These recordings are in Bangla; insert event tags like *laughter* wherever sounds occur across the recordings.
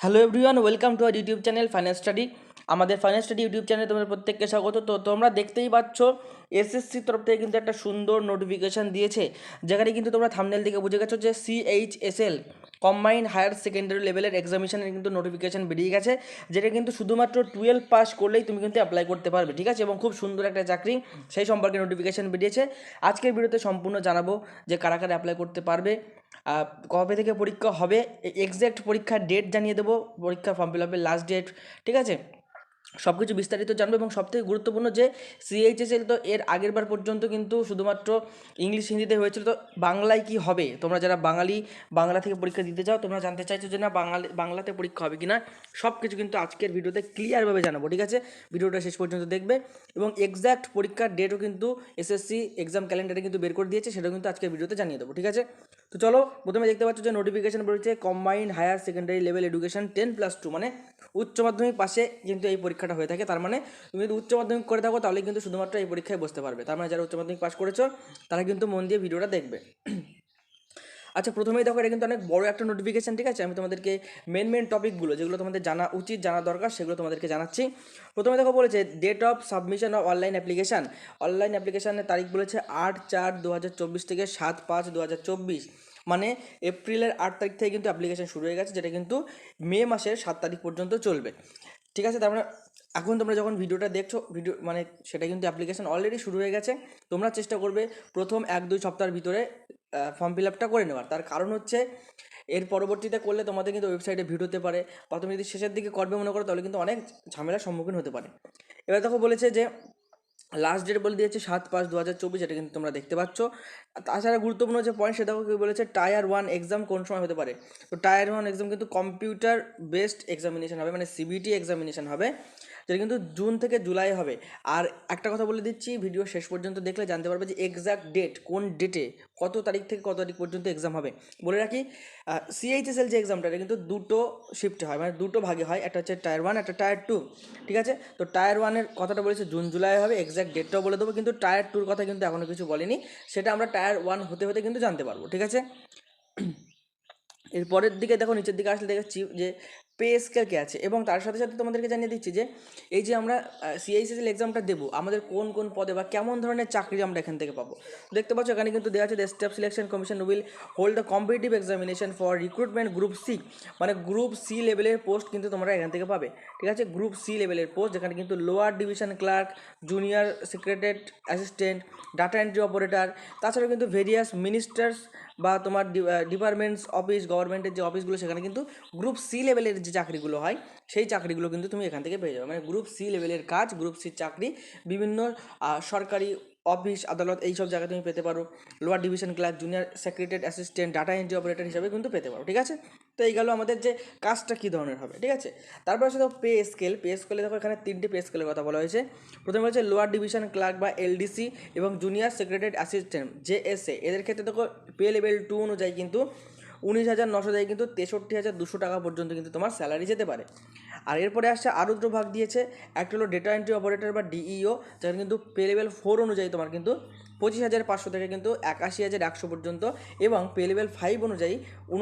Hello everyone welcome to our YouTube channel finance study আমাদের ফাইন্যান্স স্টাডি ইউটিউব চ্যানেলে তোমাদের প্রত্যেককে স্বাগত। তো তোমরা দেখতেই পাচ্ছ এসএসসির তরফ থেকে কিন্তু একটা সুন্দর নোটিফিকেশান দিয়েছে, যেখানে কিন্তু তোমরা থামনেল থেকে বুঝে গেছো যে সিএইচএসএল কম্বাইন হায়ার সেকেন্ডারি লেভেলের এক্সামিশনের কিন্তু নোটিফিকেশান বেরিয়ে গেছে, যেটা কিন্তু শুধুমাত্র টুয়েলভ পাস করলেই তুমি কিন্তু অ্যাপ্লাই করতে পারবে, ঠিক আছে? এবং খুব সুন্দর একটা চাকরি, সেই সম্পর্কে নোটিফিকেশান বেরিয়েছে। আজকের ভিডিওতে সম্পূর্ণ জানাব যে কারা কারা অ্যাপ্লাই করতে পারবে কবে থেকে পরীক্ষা হবে এক্স্যাক্ট পরীক্ষার ডেট জানিয়ে দেবো, পরীক্ষা ফর্ম ফিল আপের লাস্ট ডেট ঠিক আছে? সব কিছু বিস্তারিত জানব এবং সবথেকে গুরুত্বপূর্ণ যে সিএইচএসএল তো এর আগের বার পর্যন্ত কিন্তু শুধুমাত্র ইংলিশ হিন্দিতে হয়েছিল। তো বাংলায় কি হবে? তোমরা যারা বাঙালি, বাংলা থেকে পরীক্ষা দিতে চাও, তোমরা জানতে চাইছো যে না, বাঙালি, বাংলাতে পরীক্ষা হবে কি না সব কিছু কিন্তু আজকের ভিডিওতে ক্লিয়ারভাবে জানাব, ঠিক আছে? ভিডিওটা শেষ পর্যন্ত দেখবে এবং এক্স্যাক্ট পরীক্ষার ডেটও কিন্তু এসএসসি এক্সাম ক্যালেন্ডারে কিন্তু বের করে দিয়েছে, সেটাও কিন্তু আজকের ভিডিওতে জানিয়ে দেবো, ঠিক আছে? তো চলো প্রথমে দেখতে পাচ্ছ যে নোটিফিকেশন বলেছে combined higher secondary level education ten plus two মানে উচ্চ মাধ্যমিক পাশে কিন্তু এই পরীক্ষাটা হয়ে থাকে। তার মানে তুমি যদি উচ্চ মাধ্যমিক করে থাকো, তাহলে কিন্তু শুধুমাত্র এই পরীক্ষায় বসতে পারবে। তার মানে যারা উচ্চ মাধ্যমিক পাস করেছ, তারা কিন্তু মন দিয়ে ভিডিওটা দেখবে। আচ্ছা প্রথমেই দেখো, এটা কিন্তু অনেক বড় একটা নোটিফিকেশন ঠিক আছে? আমি তোমাদেরকে মেন মেন টপিকগুলো যেগুলো তোমাদের জানা উচিত, জানা দরকার, সেগুলো তোমাদেরকে জানাচ্ছি। প্রথমে দেখো, বলেছে date of submission of online application online অ্যাপ্লিকেশানের তারিখ বলেছে আট চার দু থেকে সাত পাঁচ দু মানে এপ্রিলের আট তারিখ থেকে কিন্তু অ্যাপ্লিকেশান শুরু হয়ে গেছে, যেটা কিন্তু মে মাসের সাত তারিখ পর্যন্ত চলবে। ঠিক আছে, তার মানে এখন তোমরা যখন ভিডিওটা দেখছ, ভিডিও মানে সেটা কিন্তু অ্যাপ্লিকেশন অলরেডি শুরু হয়ে গেছে, তোমরা চেষ্টা করবে প্রথম এক দুই সপ্তাহের ভিতরে ফর্ম ফিল আপটা করে নেওয়ার। তার কারণ হচ্ছে, এর পরবর্তীতে করলে তোমাদের কিন্তু ওয়েবসাইটে ভিড় হতে পারে বা তুমি যদি শেষের দিকে করবে মনে করো, তাহলে কিন্তু অনেক ঝামেলার সম্মুখীন হতে পারে। এবার দেখো বলেছে যে লাস্ট ডেট বলে দিয়েছে সাত পাঁচ দু হাজার চব্বিশ, এটা কিন্তু তোমরা দেখতে পাচ্ছ। তাছাড়া গুরুত্বপূর্ণ যে পয়েন্ট সেটাও কি বলেছে টায়ার ওয়ান এক্সাম কোন সময় হতে পারে? তো টায়ার ওয়ান এক্সাম কিন্তু কম্পিউটার বেসড এক্সামিনেশন হবে মানে সিবিটি এক্সামিনেশন হবে। যেটা কিন্তু জুন থেকে জুলাই হবে। আর একটা কথা বলে দিচ্ছি, ভিডিও শেষ পর্যন্ত দেখলে জানতে পারবে যে এক্সাক্ট ডেট কোন ডেটে কত তারিখ থেকে কত তারিখ পর্যন্ত এক্সাম হবে। বলে রাখি সিএইচএসএল যে এক্সামটা এটা কিন্তু দুটো শিফটে হয় মানে দুটো ভাগে হয়, একটা হচ্ছে টায়ার ওয়ান একটা টায়ার টু ঠিক আছে? তো টায়ার ওয়ানের কথাটা বলেছে জুন, জুলাই হবে এক্সাক্ট ডেটটাও বলে দেবো, কিন্তু টায়ার টুর কথা কিন্তু এখনও কিছু বলেনি, সেটা আমরা টায়ার ওয়ান হতে হতে কিন্তু জানতে পারব, ঠিক আছে? এর পরের দিকে দেখো, নিচের দিকে আসলে দেখেছি যে পে স্কেল আছে। এবং তার সাথে সাথে তোমাদেরকে জানিয়ে দিচ্ছি যে, এই যে আমরা সিআইসিএল এক্সামটা দেবো, আমাদের কোন কোন পদে বা কেমন ধরনের চাকরি আমরা এখান থেকে পাবো। দেখতে পাচ্ছ, এখানে কিন্তু দেওয়া আছে the staff selection commission will hold the competitive examination for recruitment group C মানে গ্রুপ সি লেভেলের পোস্ট কিন্তু তোমরা এখান থেকে পাবে। ঠিক আছে? গ্রুপ সি লেভেলের পোস্ট যেখানে কিন্তু lower division clerk junior secretary assistant data entry operator তাছাড়াও কিন্তু ভেরিয়াস মিনিস্টার্স বা তোমার ডিপার্টমেন্টস অফিস গভর্নমেন্টের যে অফিসগুলো সেখানে কিন্তু গ্রুপ সি লেভেলের যে চাকরিগুলো হয়, সেই চাকরিগুলো কিন্তু তুমি এখান থেকে পেয়ে যাবে। মানে গ্রুপ সি লেভেলের কাজ গ্রুপ সির চাকরি, বিভিন্ন সরকারি অফিস আদালত এইসব জায়গায় তুমি পেতে পারো। Lower division class junior secretary assistant data entry operator হিসাবে কিন্তু পেতে পারো, ঠিক আছে? তো এই গেল আমাদের যে কাজটা কী ধরনের হবে, ঠিক আছে? তারপরে আছে পে স্কেল পে স্কেলে দেখো এখানে তিনটে পে স্কেলের কথা বলা হয়েছে। প্রথমে হচ্ছে লোয়ার ডিভিশন ক্লার্ক বা এলডিসি এবং জুনিয়র সেক্রেটারি অ্যাসিস্ট্যান্ট জেএসএ এদের ক্ষেত্রে দেখো পে লেভেল টু অনুযায়ী কিন্তু উনিশ হাজার নশো থেকে কিন্তু তেষট্টি হাজার দুশো টাকা পর্যন্ত কিন্তু তোমার স্যালারি যেতে পারে। আর এরপরে আসছে আরও দুটো ভাগ দিয়েছে, একটা হলো ডেটা এন্ট্রি অপারেটর বা ডিইও যেখানে কিন্তু পে লেভেল ফোর অনুযায়ী তোমার কিন্তু পঁচিশ হাজার পাঁচশো থেকে কিন্তু একাশি হাজার একশো পর্যন্ত এবং পে লেভেল ফাইভ অনুযায়ী উন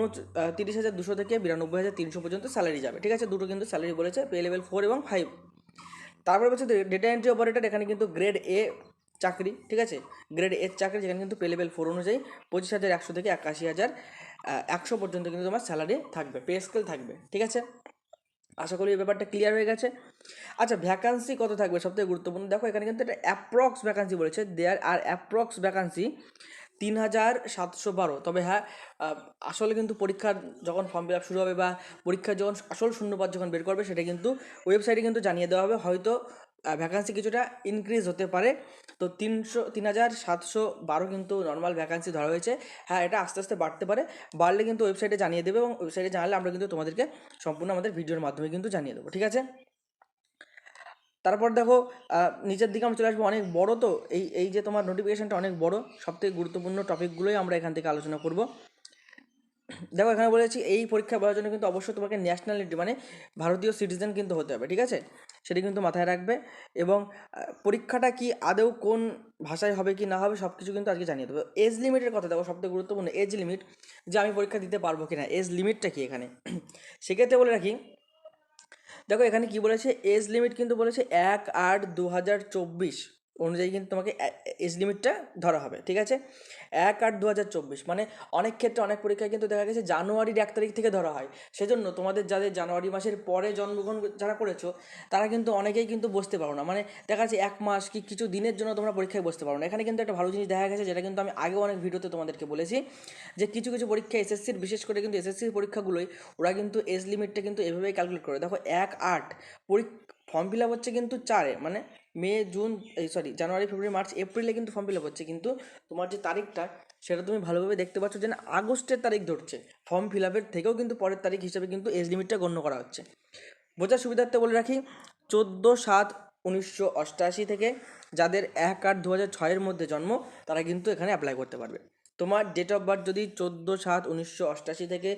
তিরিশ হাজার দুশো থেকে বিরানব্বই হাজার তিনশো পর্যন্ত স্যালারি যাবে। ঠিক আছে? দুটো কিন্তু স্যালারি বলেছে পে লেভেল ফোর এবং ফাইভ তারপরে হচ্ছে ডেটা এন্ট্রি অপারেটর এখানে কিন্তু গ্রেড এ চাকরি, ঠিক আছে? গ্রেড এর চাকরি যেখানে কিন্তু পে লেভেল ফোর অনুযায়ী পঁচিশ হাজার একশো থেকে একাশি হাজার একশো পর্যন্ত কিন্তু তোমার স্যালারি থাকবে পে স্কেল থাকবে, ঠিক আছে? আশা করি এই ব্যাপারটা ক্লিয়ার হয়ে গেছে। আচ্ছা ভ্যাকান্সি কত থাকবে? সবথেকে গুরুত্বপূর্ণ। দেখো, এখানে কিন্তু একটা অ্যাপ্রক্স ভ্যাকান্সি বলেছে। দেয়ার আর অ্যাপ্রক্স ভ্যাকান্সি তিন হাজার সাতশো বারো। তবে হ্যাঁ আসলে কিন্তু পরীক্ষার যখন ফর্ম ফিল আপ শুরু হবে বা পরীক্ষার যখন আসল শূন্যপদ যখন বের করবে, সেটা কিন্তু ওয়েবসাইটে কিন্তু জানিয়ে দেওয়া হবে। হয়তো ভ্যাকান্সি কিছুটা ইনক্রিজ হতে পারে। তো তিনশো তিন হাজার সাতশো বারো কিন্তু নর্মাল ভ্যাকান্সি ধরা হয়েছে। হ্যাঁ এটা আস্তে আস্তে বাড়তে পারে। বাড়লে কিন্তু ওয়েবসাইটে জানিয়ে দেবে এবং ওয়েবসাইটে জানালে আমরা কিন্তু তোমাদেরকে সম্পূর্ণ আমাদের ভিডিওর মাধ্যমে কিন্তু জানিয়ে দেবো, ঠিক আছে? তারপর দেখো নিচের দিকে আমরা চলে আসব। অনেক বড় তো, এই এই যে তোমার নোটিফিকেশানটা অনেক বড়। সবথেকে গুরুত্বপূর্ণ টপিকগুলোই আমরা এখান থেকে আলোচনা করব। দেখো এখানে বলেছি এই পরীক্ষা দেওয়ার জন্য কিন্তু অবশ্যই তোমাকে ন্যাশনালিটি মানে ভারতীয় সিটিজেন কিন্তু হতে হবে, ঠিক আছে? সেটি কিন্তু মাথায় রাখবে এবং পরীক্ষাটা কি আদৌ কোন ভাষায় হবে কি না হবে সব কিছু কিন্তু আজকে জানিয়ে দেবো। এজ লিমিটের কথা দেখো, সবথেকে গুরুত্বপূর্ণ এজ লিমিট যে আমি পরীক্ষা দিতে পারব কি না এজ লিমিটটা কি এখানে? *clears throat* সেক্ষেত্রে বলে রাখি, দেখো এখানে কি বলেছে এজ লিমিট কিন্তু বলেছে এক আট দু হাজার চব্বিশ। অনুযায়ী কিন্তু তোমাকে এজ লিমিটটা ধরা হবে, ঠিক আছে? এক আট দু হাজার চব্বিশ মানে অনেক ক্ষেত্রে অনেক পরীক্ষায় কিন্তু দেখা গেছে জানুয়ারির এক তারিখ থেকে ধরা হয়। সেজন্য তোমাদের যাদের জানুয়ারি মাসের পরে জন্মগ্রহণ যারা করেছ, তারা কিন্তু অনেকেই কিন্তু বসতে পারো না। মানে দেখা যাচ্ছে এক মাস কি কিছু দিনের জন্য তোমরা পরীক্ষায় বসতে পারো না। এখানে কিন্তু একটা ভালো জিনিস দেখা গেছে, যেটা কিন্তু আমি আগেও অনেক ভিডিওতে তোমাদেরকে বলেছি, যে কিছু কিছু পরীক্ষা এসএসসির বিশেষ করে কিন্তু এসএসসির পরীক্ষাগুলোই ওরা কিন্তু এজ লিমিটটা কিন্তু এভাবেই ক্যালকুলেট করে। দেখো, এক আট ফর্ম ফিল আপ হচ্ছে কিন্তু চারে মানে মে, জুন, এই সরি জানুয়ারি, ফেব্রুয়ারি, মার্চ, এপ্রিলে কিন্তু ফর্ম ফিল আপ হচ্ছে। কিন্তু তোমার যে তারিখটা, সেটা তুমি ভালোভাবে দেখতে পাচ্ছ যে আগস্টের তারিখ ধরছে। ফর্ম ফিল আপের থেকেও কিন্তু পরের তারিখ হিসেবে কিন্তু এজ লিমিটটা গণ্য করা হচ্ছে। বোঝার সুবিধার্থে বলে রাখি, চোদ্দ সাত উনিশশো অষ্টআশি থেকে যাদের এক আট দু হাজার ছয়ের মধ্যে জন্ম, তারা কিন্তু এখানে অ্যাপ্লাই করতে পারবে। তোমার ডেট অফ বার্থ যদি চোদ্দ সাত উনিশশো অষ্টআশি থেকে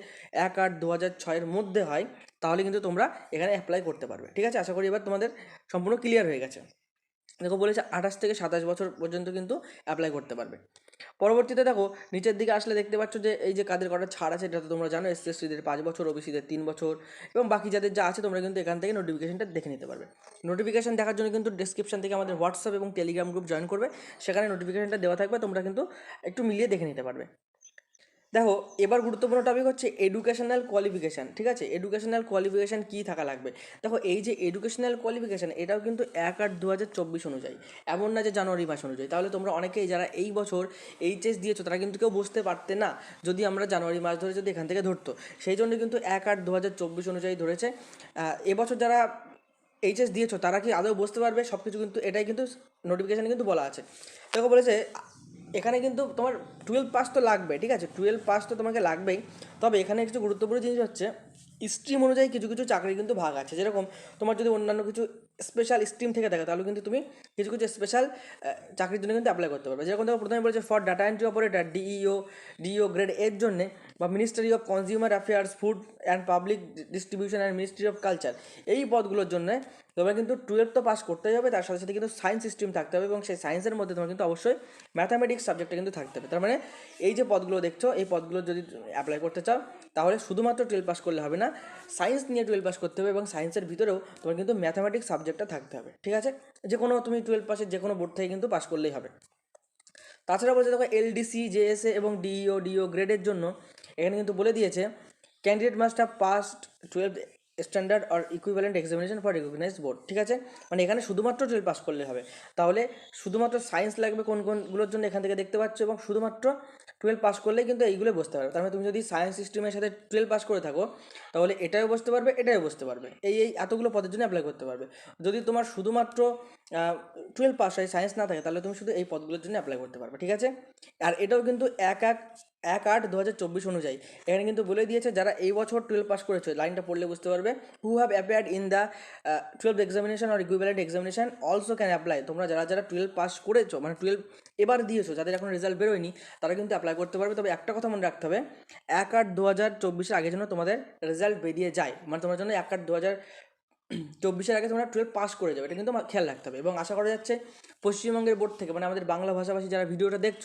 এক আট দু হাজার ছয়ের মধ্যে হয় তাহলে কিন্তু তোমরা এখানে অ্যাপ্লাই করতে পারবে। ঠিক আছে? আশা করি এবার তোমাদের সম্পূর্ণ ক্লিয়ার হয়ে গেছে। দেখো বলেছে আঠাশ থেকে সাতাশ বছর পর্যন্ত কিন্তু অ্যাপ্লাই করতে পারবে। পরবর্তীতে দেখো, নিচের দিকে আসলে দেখতে পাচ্ছ যে, এই যে কাদের কটা ছাড় আছে, এটা তো তোমরা জানো এস এসটিদের পাঁচ বছর ওবিসিদের তিন বছর এবং বাকি যাদের যা আছে, তোমরা কিন্তু এখান থেকে নোটিফিকেশনটা দেখে নিতে পারবে। নোটিফিকেশন দেখার জন্য কিন্তু ডিসক্রিপশন থেকে আমাদের হোয়াটসঅ্যাপ এবং টেলিগ্রাম গ্রুপ জয়েন করবে। সেখানে নোটিফিকেশনটা দেওয়া থাকবে, তোমরা কিন্তু একটু মিলিয়ে দেখে নিতে পারবে। দেখো, এবার গুরুত্বপূর্ণ টপিক হচ্ছে এডুকেশনাল কোয়ালিফিকেশান ঠিক আছে? এডুকেশনাল কোয়ালিফিকেশান কী থাকা লাগবে? দেখো, এই যে এডুকেশনাল কোয়ালিফিকেশান এটাও কিন্তু এক আট দু হাজার চব্বিশ অনুযায়ী। এমন না যে জানুয়ারি মাস অনুযায়ী। তাহলে তোমরা অনেকেই যারা এই বছর এইচএস দিয়েছ, তারা কিন্তু কেউ বুঝতে পারতে না, যদি আমরা জানুয়ারি মাস ধরে যদি এখান থেকে ধরতো। সেই জন্য কিন্তু এক আট দু হাজার চব্বিশ অনুযায়ী ধরেছে। এবছর যারা এইচএস দিয়েছ, তারা কি আদৌ বুঝতে পারবে? সব কিছু কিন্তু, এটাই কিন্তু নোটিফিকেশানে কিন্তু বলা আছে। দেখো বলেছে এখানে কিন্তু তোমার টুয়েলভ পাস তো লাগবে, ঠিক আছে? টুয়েলভ পাস তো তোমাকে লাগবেই। তবে এখানে কিছু গুরুত্বপূর্ণ জিনিস হচ্ছে স্ট্রিম অনুযায়ী কিছু কিছু চাকরি কিন্তু ভাগ আছে। যেরকম তোমার যদি অন্যান্য কিছু স্পেশাল স্ট্রিম থেকে থাকে তাহলে কিন্তু তুমি কিছু কিছু স্পেশাল চাকরির জন্য কিন্তু অ্যাপ্লাই করতে পারবে। যেরকম দেখো প্রথমে বলেছে for data entry operator DEO DEO grade এর জন্য বা ministry of consumer affairs food and public distribution and ministry of culture এই পদগুলোর জন্য তোমার কিন্তু টুয়েলভ তো পাস করতেই হবে, তার সাথে সাথে কিন্তু সায়েন্স স্ট্রিম থাকতে হবে এবং সেই সায়েন্সের মধ্যে তোমার কিন্তু অবশ্যই ম্যাথামেটিক্স সাবজেক্টটা কিন্তু থাকতে হবে। তার মানে এই যে পদগুলো দেখছ, এই পদগুলো যদি অ্যাপ্লাই করতে চাও, তাহলে শুধুমাত্র টুয়েলভ পাস করলে হবে না সায়েন্স নিয়ে টুয়েলভ পাস করতে হবে এবং সায়েন্সের ভিতরেও তোমার কিন্তু ম্যাথামেটিক্স সাবজেক্টটা থাকতে হবে, ঠিক আছে? যে কোনো তুমি টুয়েলভ পাসের যে কোনো বোর্ড থেকে কিন্তু পাস করলেই হবে। তাছাড়া বলছে দেখো এলডিসি জেএসএ এবং ডিইও ডিও গ্রেডের জন্য এখানে কিন্তু বলে দিয়েছে candidate must have passed twelve standard or equivalent examination for recognise board ঠিক আছে? মানে এখানে শুধুমাত্র টুয়েলভ পাস করলে হবে। তাহলে শুধুমাত্র সায়েন্স লাগবে কোন কোনগুলোর জন্য এখান থেকে দেখতে পাচ্ছ এবং শুধুমাত্র টুয়েলভ পাস করলে কিন্তু এইগুলো বসতে পারবে। তার মানে তুমি যদি সায়েন্স সিস্টেমের সাথে টুয়েলভ পাস করে থাকো, তাহলে এটাও বসতে পারবে, এটাও বসতে পারবে। এই এই এতগুলো পদের জন্য অ্যাপ্লাই করতে পারবে। যদি তোমার শুধুমাত্র টুয়েলভ পাস হয় সায়েন্স না থাকে, তাহলে তুমি শুধু এই পদগুলোর জন্য অ্যাপ্লাই করতে পারবে, ঠিক আছে? আর এটাও কিন্তু এক এক এক আট দু হাজার চব্বিশ অনুযায়ী। এখানে কিন্তু বলে দিয়েছে যারা এই বছর টুয়েলভ পাস করেছে, লাইনটা পড়লে বুঝতে পারবে। Who have appeared in the twelve examination or equivalent examination also can apply তোমরা যারা যারা টুয়েলভ পাস করেছ মানে টুয়েলভ এবার দিয়েছ, যাদের এখন রেজাল্ট বেরোয়নি, তারা কিন্তু অ্যাপ্লাই করতে পারবে। তবে একটা কথা মনে রাখতে হবে, এক আট দু হাজার চব্বিশের আগে যেন তোমাদের রেজাল্ট বেরিয়ে যায়। মানে তোমার জন্য এক আট দু হাজার চব্বিশের আগে তোমরা টুয়েলভ পাস করে যাবে, এটা কিন্তু খেয়াল রাখতে হবে। এবং আশা করা যাচ্ছে পশ্চিমবঙ্গের বোর্ড থেকে মানে আমাদের বাংলা ভাষাভাষী যারা ভিডিওটা দেখছ,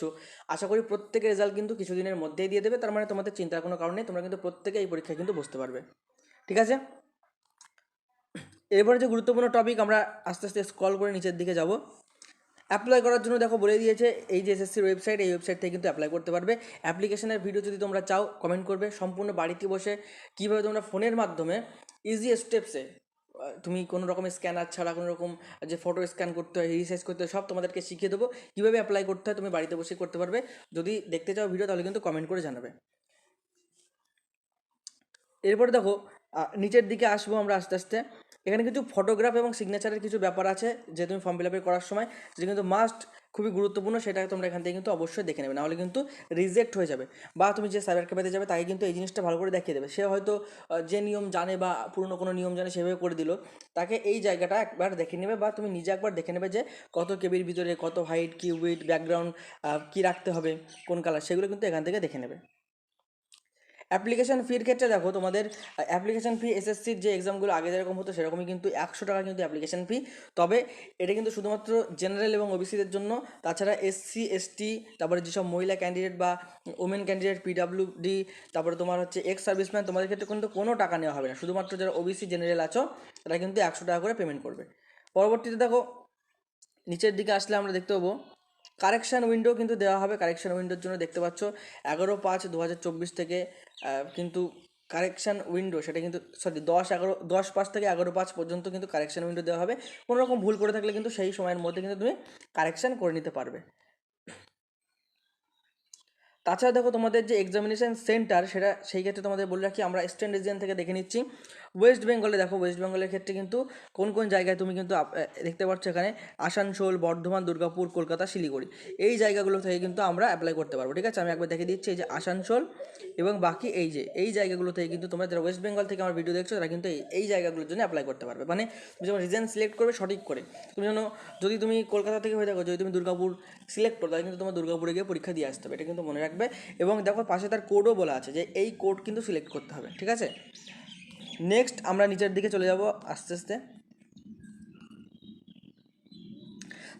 আশা করি প্রত্যেকের রেজাল্ট কিন্তু কিছুদিনের মধ্যেই দিয়ে দেবে। তার মানে তোমাদের চিন্তার কোনো কারণ নেই, তোমরা কিন্তু প্রত্যেকে এই পরীক্ষায় কিন্তু বসতে পারবে। ঠিক আছে? এরপরে যে গুরুত্বপূর্ণ টপিক আমরা আস্তে আস্তে স্ক্রল করে নিচের দিকে যাব। অ্যাপ্লাই করার জন্য দেখো বলে দিয়েছে, এই যে এসএসসির ওয়েবসাইট এই ওয়েবসাইট থেকে কিন্তু অ্যাপ্লাই করতে পারবে। অ্যাপ্লিকেশনের ভিডিও যদি তোমরা চাও কমেন্ট করবে। সম্পূর্ণ বাড়িতে বসে কীভাবে তোমরা ফোনের মাধ্যমে ইজি স্টেপসে তুমি কোনো রকমের স্ক্যানার ছাড়া, কোনো রকম যে ফটো স্ক্যান করতে হয় রিসাইজ করতে হয়, সব তোমাদেরকে শিখিয়ে দেবো। কীভাবে অ্যাপ্লাই করতে হয়, তুমি বাড়িতে বসে করতে পারবে। যদি দেখতে চাও ভিডিও তাহলে কিন্তু কমেন্ট করে জানাবে। এরপরে দেখো নিচের দিকে আসব আমরা আস্তে আস্তে। এখানে কিন্তু ফটোগ্রাফ এবং সিগনেচারের কিছু ব্যাপার আছে যে তুমি ফর্ম ফিল করার সময় যে কিন্তু মাস্ট খুবই গুরুত্বপূর্ণ, সেটা তোমরা এখান থেকে কিন্তু অবশ্যই দেখে নেবে। নাহলে কিন্তু রিজেক্ট হয়ে যাবে বা তুমি যে সাইবার ক্যাফেতে যাবে তাকে কিন্তু এই জিনিসটা ভালো করে দেখিয়ে দেবে। সে হয়তো যে নিয়ম জানে বা পুরনো কোনো নিয়ম জানে সেভাবে করে দিল, তাকে এই জায়গাটা একবার দেখে নেবে বা তুমি নিজে একবার দেখে নেবে যে কত কেবির ভিতরে কত হাইট কি উইথ ব্যাকগ্রাউন্ড কী রাখতে হবে, কোন কালার সেগুলো কিন্তু এখান থেকে দেখে নেবে। অ্যাপ্লিকেশন ফির ক্ষেত্রে দেখো তোমাদের অ্যাপ্লিকেশন ফি এসএসসির যে এক্সামগুলো আগে যেরকম হতো সেরকমই কিন্তু একশো টাকা কিন্তু অ্যাপ্লিকেশন ফি তবে এটা কিন্তু শুধুমাত্র জেনারেল এবং ওবিসিদের জন্য, তাছাড়া এসসি এসটি তারপরে যেসব মহিলা ক্যান্ডিডেট বা ওমেন ক্যান্ডিডেট পিডাব্লিউডি তারপরে তোমার হচ্ছে এক্স সার্ভিসম্যান তোমাদের ক্ষেত্রে কিন্তু কোনো টাকা নেওয়া হবে না। শুধুমাত্র যারা ওবিসি জেনারেল আছো, তারা কিন্তু একশো টাকা করে পেমেন্ট করবে। পরবর্তীতে দেখো, নিচের দিকে আসলে আমরা দেখতে পাবো কারেকশান উইন্ডো কিন্তু দেওয়া হবে। কারেকশান উইন্ডোর জন্য দেখতে পাচ্ছ এগারো পাঁচ দু থেকে কিন্তু কারেকশান উইন্ডো সেটা কিন্তু, সরি, দশ এগারো, দশ পাঁচ থেকে এগারো পাঁচ পর্যন্ত কিন্তু কারেকশান উইন্ডো দেওয়া হবে। কোনোরকম ভুল করে থাকলে কিন্তু সেই সময়ের মধ্যে কিন্তু তুমি কারেকশান করে নিতে পারবে। তাছাড়া দেখো তোমাদের যে এক্সামিনেশান সেন্টার সেটা সেই ক্ষেত্রে তোমাদের বলে রাখি, আমরা স্ট্যান্ড রিজিয়ন থেকে দেখে নিচ্ছি। ওয়েস্ট বেঙ্গলে দেখো ওয়েস্ট বেঙ্গলের ক্ষেত্রে কিন্তু কোন কোন জায়গায় তুমি কিন্তু দেখতে পাচ্ছ এখানে আসানসোল, বর্ধমান, দুর্গাপুর, কলকাতা, শিলিগুড়ি। এই জায়গাগুলো থেকে কিন্তু আমরা অ্যাপ্লাই করতে পারব, ঠিক আছে? আমি একবার দেখে দিচ্ছি, এই যে আসানসোল এবং বাকি এই যে, এই জায়গাগুলো থেকে কিন্তু তোমরা যারা ওয়েস্ট বেঙ্গল থেকে আমার ভিডিও দেখছ, তারা কিন্তু এই জায়গাগুলোর জন্য অ্যাপ্লাই করতে পারবে। মানে তুমি যখন রিজন সিলেক্ট করবে সঠিক করে। তুমি যেন, যদি তুমি কলকাতা থেকে হয়ে থাকো, যদি তুমি দুর্গাপুর সিলেক্ট করো, তাহলে কিন্তু তোমার দুর্গাপুরে গিয়ে পরীক্ষা দিয়ে আসতে হবে। এটা কিন্তু মনে রাখবে। এবং দেখো পাশে তার কোডও বলা আছে যে এই কোড কিন্তু সিলেক্ট করতে হবে, ঠিক আছে? নেক্সট আমরা নিচের দিকে চলে যাব আস্তে আস্তে।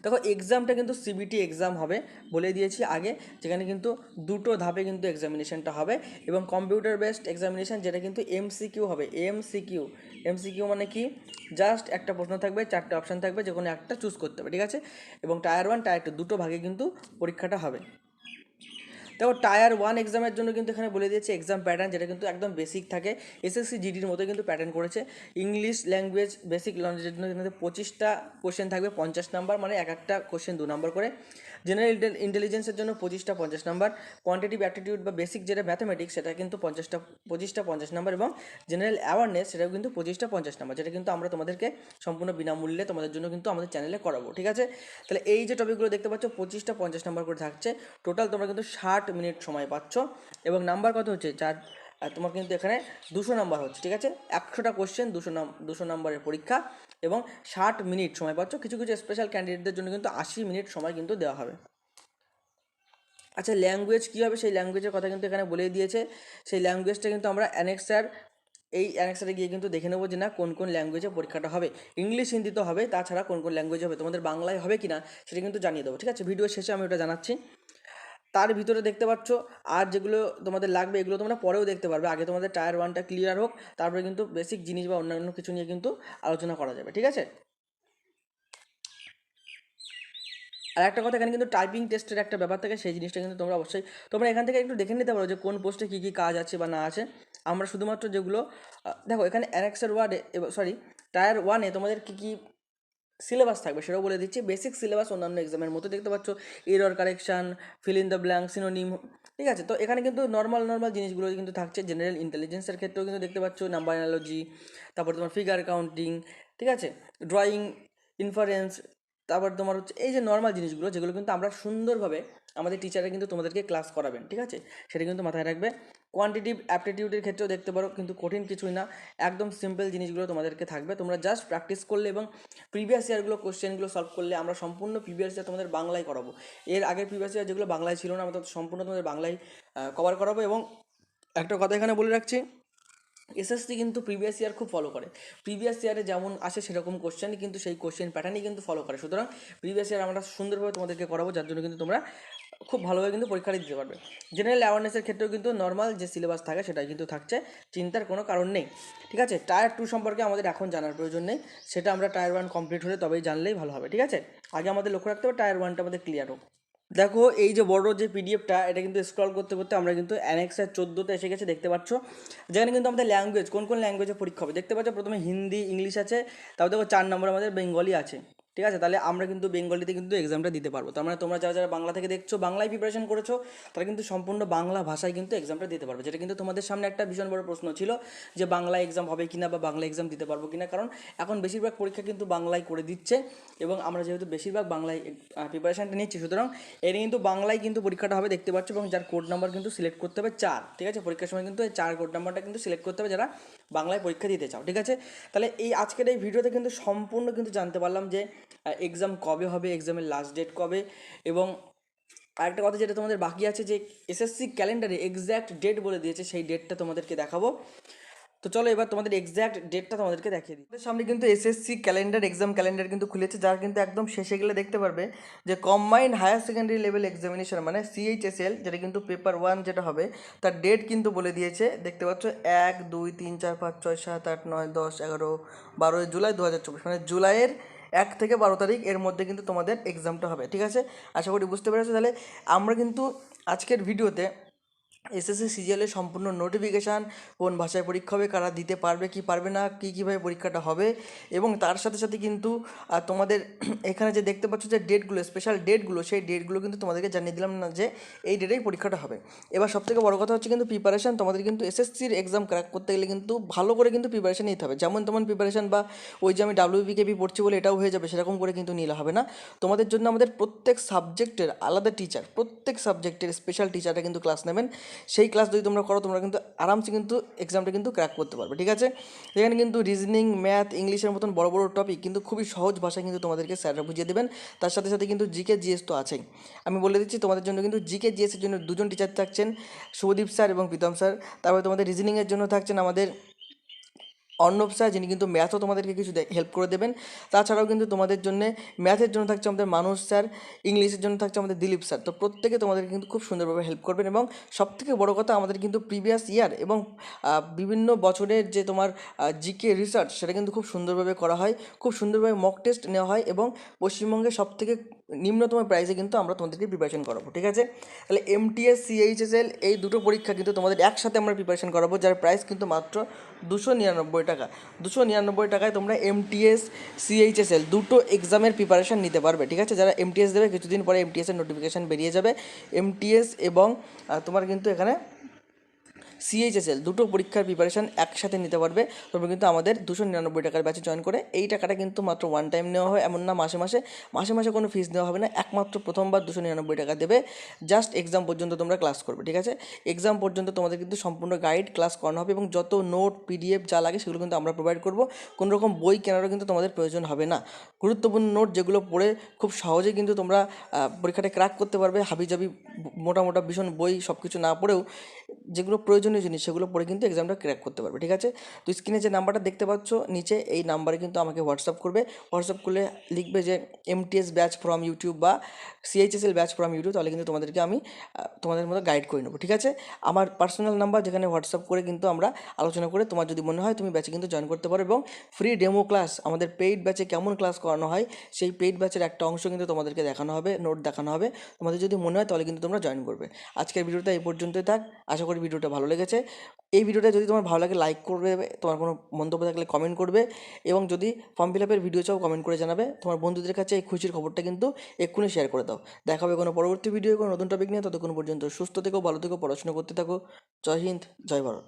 দেখো এক্সামটা কিন্তু সিবিটি এক্সাম হবে, বলে দিয়েছি আগে, যেখানে কিন্তু দুটো ধাপে কিন্তু এক্সামিনেশানটা হবে এবং কম্পিউটার বেসড এক্সামিনেশান যেটা কিন্তু এমসিকিউ হবে এমসিকিউ এমসিকিউ মানে কি? জাস্ট একটা প্রশ্ন থাকবে, চারটে অপশান থাকবে যে কোনো একটা চুজ করতে হবে, ঠিক আছে? এবং টায়ার ওয়ান টায়ার টু দুটো ভাগে কিন্তু পরীক্ষাটা হবে। দেখো টায়ার ওয়ান এক্সামের জন্য কিন্তু এখানে বলে দিয়েছে এক্সাম প্যাটার্ন যেটা কিন্তু একদম বেসিক থাকে। এসএসসি জিডির মতো কিন্তু প্যাটার্ন করেছে। ইংলিশ ল্যাঙ্গুয়েজ বেসিক লঞ্চের জন্য কিন্তু পঁচিশটা কোশ্চেন থাকবে, পঞ্চাশ নাম্বার মানে এক একটা কোশ্চেন দু নম্বর করে। জেনারেল ইন্টেলিজেন্সের জন্য পঁচিশটা পঞ্চাশ নাম্বার। কোয়ান্টিটিভ অ্যাটিটিউড বা বেসিক যেটা ম্যাথামেটিক্স সেটা কিন্তু পঞ্চাশটা পঁচিশটা পঞ্চাশ নাম্বার এবং জেনারেল অ্যাওয়ারনেস সেটাও কিন্তু পঁচিশটা পঞ্চাশ নাম্বার, যেটা কিন্তু আমরা তোমাদেরকে সম্পূর্ণ বিনামূল্যে তোমাদের জন্য কিন্তু আমাদের চ্যানেলে করাবো, ঠিক আছে? তাহলে এই যে টপিকগুলো দেখতে পাচ্ছ, পঁচিশটা পঞ্চাশ নাম্বার করে থাকছে। টোটাল তোমরা কিন্তু ষাট মিনিট সময় পাচ্ছ। এবং নাম্বার কত হচ্ছে? চার তোমার কিন্তু এখানে দুশো নাম্বার হচ্ছে, ঠিক আছে? একশোটা কোশ্চেন দুশো নাম দুশো নাম্বারের পরীক্ষা। এবং ষাট মিনিট সময় পাচ্ছ। কিছু কিছু স্পেশাল ক্যান্ডিডেটদের জন্য কিন্তু আশি মিনিট সময় কিন্তু দেওয়া হবে। আচ্ছা ল্যাঙ্গুয়েজ কী হবে সেই ল্যাঙ্গুয়েজের কথা কিন্তু এখানে বলে দিয়েছে। সেই ল্যাঙ্গুয়েজটা কিন্তু আমরা অ্যানেক্সার এই অ্যানেক্সারে গিয়ে কিন্তু দেখে নেব যে না, কোন কোন ল্যাঙ্গুয়েজে পরীক্ষাটা হবে। ইংলিশ হিন্দি তো হবে, তাছাড়া কোন কোন ল্যাঙ্গুয়েজ হবে, তোমাদের বাংলায় হবে কি না সেটা কিন্তু জানিয়ে দেবো, ঠিক আছে? ভিডিও শেষে আমি ওটা জানাচ্ছি। তার ভিতরে দেখতে পাচ্ছ, আর যেগুলো তোমাদের লাগবে, এগুলো তোমরা পরেও দেখতে পারবে। আগে তোমাদের টায়ার ওয়ানটা ক্লিয়ার হোক, তারপরে কিন্তু বেসিক জিনিস বা অন্যান্য কিছু নিয়ে কিন্তু আলোচনা করা যাবে, ঠিক আছে? আর একটা কথা, এখানে কিন্তু টাইপিং টেস্টের একটা ব্যাপার থাকে, সেই জিনিসটা কিন্তু তোমরা অবশ্যই, তোমরা এখান থেকে একটু দেখে নিতে পারো যে কোন পোস্টে কী কী কাজ আছে বা না আছে। আমরা শুধুমাত্র যেগুলো দেখো, এখানে অ্যানেক্সের ওয়ার্ডে সরি টায়ার ওয়ানে তোমাদের কী কী সিলেবাস থাকবে, সেটাও বলে দিচ্ছি। বেসিক সিলেবাস অন্যান্য এক্সামের মতো দেখতে পাচ্ছ error correction fill in the blank synonym ঠিক আছে? তো এখানে কিন্তু নর্মাল নর্মাল জিনিসগুলো কিন্তু থাকছে। জেনারেল ইন্টেলিজেন্সের ক্ষেত্রেও কিন্তু দেখতে পাচ্ছ নাম্বার অ্যানালজি তারপর তোমার ফিগার কাউন্টিং ঠিক আছে? ড্রয়িং ইনফারেন্স তারপর তোমার হচ্ছে, এই যে নর্মাল জিনিসগুলো, যেগুলো কিন্তু আমরা সুন্দরভাবে আমাদের টিচাররা কিন্তু তোমাদেরকে ক্লাস করাবেন, ঠিক আছে? সেটা কিন্তু মাথায় রাখবে। কোয়ান্টিটিভ অ্যাপটিটিউডের ক্ষেত্রেও দেখতে পারো, কিন্তু কঠিন কিছুই না। একদম সিম্পল জিনিসগুলো তোমাদেরকে থাকবে। তোমরা জাস্ট প্র্যাকটিস করলে এবং প্রিভিয়াস ইয়ারগুলো কোশ্চেনগুলো সলভ করলে আমরা সম্পূর্ণ প্রিভিয়াস ইয়ার তোমাদের বাংলায় করাবো। এর আগের প্রিভিয়াস ইয়ার যেগুলো বাংলায় ছিল না, আমরা সম্পূর্ণ তোমাদের বাংলায় কভার করাবো এবং একটা কথা এখানে বলে রাখছি এসএসসি কিন্তু প্রিভিয়াস ইয়ার খুব ফলো করে। প্রিভিয়াস ইয়ারে যেমন আসে সেরকম কোশ্চেনই কিন্তু সেই কোশ্চেন প্যাটার্নই কিন্তু ফলো করে। সুতরাং প্রিভিয়াস ইয়ার আমরা সুন্দরভাবে তোমাদেরকে করাবো, যার জন্য কিন্তু তোমরা খুব ভালোভাবে কিন্তু পরীক্ষাটা দিতে পারবে। জেনারেল অ্যাওয়ারনেসের ক্ষেত্রেও কিন্তু নর্মাল যে সিলেবাস থাকে সেটাই কিন্তু থাকছে, চিন্তার কোনো কারণ নেই। ঠিক আছে? টায়ার টু সম্পর্কে আমাদের এখন জানার প্রয়োজন নেই, সেটা আমরা টায়ার ওয়ান কমপ্লিট হলে তবেই জানলেই ভালো হবে, ঠিক আছে? আগে আমাদের লক্ষ্য রাখতে হবে টায়ার ওয়ানটা আমাদের ক্লিয়ার হোক। দেখো, এই যে বড় যে পিডিএফটা এটা কিন্তু স্ক্রল করতে করতে আমরা কিন্তু অ্যানেক্সের চোদ্দোতে এসে গেছে, দেখতে পাচ্ছ? যেখানে কিন্তু আমাদের ল্যাঙ্গুয়েজ কোন কোন ল্যাঙ্গুয়েজে পরীক্ষা হবে? দেখতে পাচ্ছ? প্রথমে হিন্দি, ইংলিশ আছে, তারপর দেখো চার নম্বর আমাদের বেঙ্গলি আছে। ঠিক আছে? তাহলে আমরা কিন্তু বেঙ্গলিতে কিন্তু এক্সামটা দিতে পারব। তার মানে তোমরা যারা যারা বাংলা থেকে দেখছ, বাংলায় প্রিপারেশন করেছ, তারা কিন্তু সম্পূর্ণ বাংলা ভাষায় কিন্তু এক্সামটা দিতে পারবে। যেটা কিন্তু তোমাদের সামনে একটা ভীষণ বড় প্রশ্ন ছিল যে বাংলা এক্সাম হবে কিনা বা বাংলা এক্সাম দিতে পারব কিনা। কারণ এখন বেশিরভাগ পরীক্ষা কিন্তু বাংলায় করে দিচ্ছে এবং আমরা যেহেতু বেশিরভাগ বাংলায় প্রিপারেশনটা নিচ্ছি, সুতরাং এর কিন্তু বাংলায় কিন্তু পরীক্ষাটা হবে, দেখতে পাচ্ছ, এবং যার কোড নাম্বার কিন্তু সিলেক্ট করতে হবে চার, ঠিক আছে? পরীক্ষার সময় কিন্তু এই চার কোড নাম্বারটা কিন্তু সিলেক্ট করতে হবে যারা বাংলায় পরীক্ষা দিতে চাও, ঠিক আছে? তাহলে এই আজকের এই ভিডিওতে কিন্তু সম্পূর্ণ কিন্তু জানতে পারলাম যে এক্সাম কবে হবে এক্সামের লাস্ট ডেট কবে? এবং আরেকটা কথা যেটা তোমাদের বাকি আছে যে এসএসসি ক্যালেন্ডারে এক্স্যাক্ট ডেট বলে দিয়েছে, সেই ডেটটা তোমাদেরকে দেখাবো। তো চলো এবার তোমাদের এক্স্যাক্ট ডেটটা তোমাদেরকে দেখিয়ে দিই। সামনে কিন্তু এসএসসি ক্যালেন্ডার এক্সাম ক্যালেন্ডার কিন্তু খুলেছে, যার কিন্তু একদম শেষে গেলে দেখতে পারবে যে combined higher secondary level examination মানে সিএইচএসএল যেটা কিন্তু পেপার ওয়ান যেটা হবে, তার ডেট কিন্তু বলে দিয়েছে। দেখতে পাচ্ছ, এক, দুই, তিন, চার, পাঁচ, ছয়, সাত, আট, নয়, দশ, এগারো, বারোই জুলাই দু হাজার চব্বিশ মানে জুলাইয়ের এক থেকে বারো তারিখ এর মধ্যে কিন্তু তোমাদের এক্সামটা হবে, ঠিক আছে? আশা করি বুঝতে পেরেছ। তাহলে আমরা কিন্তু আজকের ভিডিওতে এসএসসি সিজিএলের সম্পূর্ণ নোটিফিকেশান কোন ভাষায় পরীক্ষা হবে, কারা দিতে পারবে, কি পারবে না, কী কীভাবে পরীক্ষাটা হবে এবং তার সাথে সাথে কিন্তু তোমাদের *clears throat* এখানে যে দেখতে পাচ্ছ যে ডেটগুলো স্পেশাল ডেটগুলো সেই ডেটগুলো কিন্তু তোমাদেরকে জানিয়ে দিলাম না যে এই ডেটেই পরীক্ষাটা হবে। এবার সবথেকে বড় কথা হচ্ছে কিন্তু প্রিপারেশান তোমাদের কিন্তু এসএসসির এক্সাম ক্র্যাক করতে গেলে কিন্তু ভালো করে কিন্তু প্রিপারেশান নিতে হবে। যেমন তেমন প্রিপারেশান বা ওই যে আমি ডাব্লিউবিকেপি পড়ছি বলে এটাও হয়ে যাবে, সেরকম করে কিন্তু নিলে হবে না। তোমাদের জন্য আমাদের প্রত্যেক সাবজেক্টের আলাদা টিচার প্রত্যেক সাবজেক্টের স্পেশাল টিচাররা কিন্তু ক্লাস নেবেন। সেই ক্লাস যদি তোমরা করো, তোমরা কিন্তু আরামসে কিন্তু এক্সামটা কিন্তু ক্র্যাক করতে পারবে, ঠিক আছে? এখানে কিন্তু রিজনিং ম্যাথ ইংলিশের মতন বড় বড় টপিক কিন্তু খুবই সহজ ভাষায় কিন্তু তোমাদেরকে স্যাররা বুঝিয়ে দেবেন। তার সাথে সাথে কিন্তু জিকে জিএস তো আছেই। আমি বলে দিচ্ছি, তোমাদের জন্য কিন্তু জিকে জিএসের জন্য দুজন টিচার থাকছেন, শুভদীপ স্যার এবং প্রীতম স্যার তারপরে তোমাদের রিজনিংয়ের জন্য থাকছেন আমাদের অর্ণব স্যার, যিনি কিন্তু ম্যাথও তোমাদেরকে কিছু হেল্প করে দেবেন। তাছাড়াও কিন্তু তোমাদের জন্য ম্যাথের জন্য থাকছে আমাদের মানুষ স্যার, ইংলিশের জন্য থাকছে আমাদের দিলীপ স্যার। তো প্রত্যেকে তোমাদের কিন্তু খুব সুন্দরভাবে হেল্প করবেন এবং সবথেকে বড় কথা আমাদের কিন্তু প্রিভিয়াস ইয়ার এবং বিভিন্ন বছরের যে তোমার জিকে রিসার্চ সেটা কিন্তু খুব সুন্দরভাবে করা হয়। খুব সুন্দরভাবে মক টেস্ট নেওয়া হয় এবং পশ্চিমবঙ্গের সবথেকে নিম্নতম প্রাইসে কিন্তু আমরা তোমাদেরকে প্রিপারেশন করাবো, ঠিক আছে? তাহলে এমটিএস সিএইচএসএল এই দুটো পরীক্ষা কিন্তু তোমাদের একসাথে আমরা প্রিপারেশন করাবো, যার প্রাইস কিন্তু মাত্র দুশো নিরানব্বই টাকা। দুশো নিরানব্বই টাকায় তোমরা এমটিএস সিএইচএসএল দুটো এক্সামের প্রিপারেশন নিতে পারবে, ঠিক আছে? যারা এমটিএস দেবে, কিছুদিন পরে এমটিএসের নোটিফিকেশান বেরিয়ে যাবে। এমটিএস এবং তোমার কিন্তু এখানে সিএইচএসএল দুটো পরীক্ষার প্রিপারেশান একসাথে নিতে পারবে। তোমরা কিন্তু আমাদের দুশো নিরানব্বই টাকার ব্যাচে জয়েন করে। এই টাকাটা কিন্তু মাত্র ওয়ান টাইম নেওয়া হয়, এমন না মাসে মাসে। মাসে মাসে কোনো ফিস দেওয়া হবে না, একমাত্র প্রথমবার দুশো নিরানব্বই টাকা দেবে। জাস্ট এক্সাম পর্যন্ত তোমরা ক্লাস করবে, ঠিক আছে? এক্সাম পর্যন্ত তোমাদের কিন্তু সম্পূর্ণ গাইড ক্লাস করানো হবে এবং যত নোট পিডিএফ যা লাগে সেগুলো কিন্তু আমরা প্রোভাইড করব। কোনো রকম বই কেনারও কিন্তু তোমাদের প্রয়োজন হবে না। গুরুত্বপূর্ণ নোট যেগুলো পড়ে খুব সহজে কিন্তু তোমরা পরীক্ষাটা ক্র্যাক করতে পারবে। হাবিজাবি মোটা মোটা ভীষণ বই সব কিছু না পড়েও যেগুলো প্রয়োজনীয় জিনিস সেগুলো পড়ে কিন্তু এক্সামটা ক্র্যাক করতে পারবে, ঠিক আছে? তো স্ক্রিনে যে নাম্বারটা দেখতে পাচ্ছ, নিচে এই নাম্বারে কিন্তু আমাকে হোয়াটসঅ্যাপ করবে। হোয়াটসঅ্যাপ করলে লিখবে যে এমটিএস ব্যাচ ফ্রম ইউটিউব বা সিএইচএসএল ব্যাচ ফ্রম ইউটিউব তাহলে কিন্তু তোমাদেরকে আমি তোমাদের মতো গাইড করে নেব, ঠিক আছে? আমার পার্সোনাল নাম্বার যেখানে হোয়াটসঅ্যাপ করে কিন্তু আমরা আলোচনা করে তোমার যদি মনে হয় তুমি ব্যাচে কিন্তু জয়েন করতে পারো এবং ফ্রি ডেমো ক্লাস আমাদের পেইড ব্যাচে কেমন ক্লাস করানো হয়, সেই পেইড ব্যাচের একটা অংশ কিন্তু তোমাদেরকে দেখানো হবে নোট দেখানো হবে। তোমাদের যদি মনে হয় তাহলে কিন্তু তোমরা জয়েন করবে। আজকের ভিডিওটা এই পর্যন্তই থাক। আশা করি ভিডিওটা ভালো লেগেছে। এই ভিডিওটা যদি তোমার ভালো লাগে লাইক করবে, তোমার কোনো মন্তব্য থাকলে কমেন্ট করবে এবং যদি ফর্ম ফিল আপের ভিডিও চাও কমেন্ট করে জানাবে। তোমার বন্ধুদের কাছে এই খুশির খবরটা কিন্তু এক্ষুনি শেয়ার করে দাও। দেখা হবে কোনো পরবর্তী ভিডিও কোনো নতুন টপিক নিয়ে। ততক্ষণ পর্যন্ত সুস্থ থেকো, ভালো থেকো, পড়াশোনা করতে থাকো। জয় হিন্দ, জয় ভারত।